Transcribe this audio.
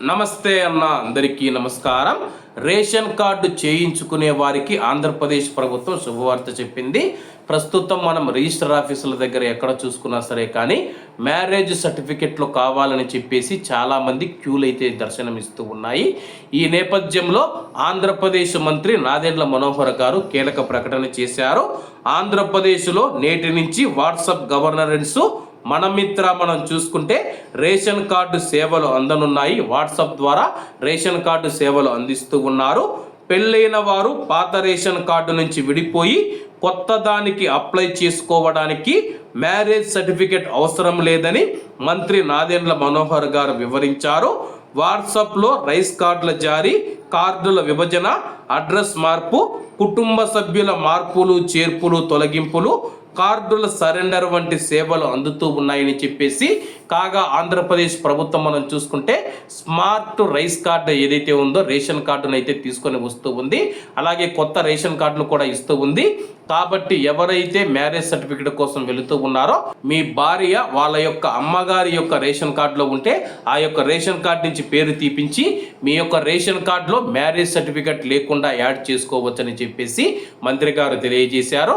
నమస్తే అన్న అందరికీ నమస్కారం. రేషన్ కార్డు చేయించుకునే వారికి ఆంధ్రప్రదేశ్ ప్రభుత్వం శుభవార్త చెప్పింది. ప్రస్తుతం మనం రిజిస్టర్ ఆఫీసుల దగ్గర ఎక్కడ చూసుకున్నా సరే కానీ మ్యారేజ్ సర్టిఫికెట్లు కావాలని చెప్పేసి చాలామంది క్యూలు అయితే దర్శనమిస్తూ ఉన్నాయి. ఈ నేపథ్యంలో ఆంధ్రప్రదేశ్ మంత్రి నాదెండ్ల మనోహర్ గారు కీలక ప్రకటన చేశారు. ఆంధ్రప్రదేశ్లో నేటి నుంచి వాట్సాప్ గవర్నరెన్స్ మన మిత్ర మనం చూసుకుంటే రేషన్ కార్డు సేవలు అందనున్నాయి. వాట్సాప్ ద్వారా రేషన్ కార్డు సేవలు అందిస్తూ ఉన్నారు. పెళ్ళైన వారు పాత రేషన్ కార్డు నుంచి విడిపోయి కొత్త దానికి అప్లై చేసుకోవడానికి మ్యారేజ్ సర్టిఫికేట్ అవసరం లేదని మంత్రి నాదెండ్ల మనోహర్ గారు వివరించారు. వాట్సాప్లో రైస్ కార్డుల జారీ కార్డుల విభజన అడ్రస్ మార్పు కుటుంబ సభ్యుల మార్పులు చేర్పులు తొలగింపులు కార్డుల సరెండర్ వంటి సేవలు అందుతూ ఉన్నాయని చెప్పేసి కాగా ఆంధ్రప్రదేశ్ ప్రభుత్వం మనం చూసుకుంటే స్మార్ట్ రైస్ కార్డు ఏదైతే ఉందో రేషన్ కార్డును అయితే తీసుకొని వస్తూ ఉంది. అలాగే కొత్త రేషన్ కార్డులు కూడా ఇస్తూ ఉంది. కాబట్టి ఎవరైతే మ్యారేజ్ సర్టిఫికేట్ కోసం వెళుతూ ఉన్నారో మీ భార్య వాళ్ళ యొక్క అమ్మగారి యొక్క రేషన్ కార్డులో ఉంటే ఆ యొక్క రేషన్ కార్డు నుంచి పేరు తీపించి మీ యొక్క రేషన్ కార్డులో మ్యారేజ్ సర్టిఫికేట్ లేకుండా యాడ్ చేసుకోవచ్చని చెప్పేసి మంత్రి గారు తెలియజేశారు.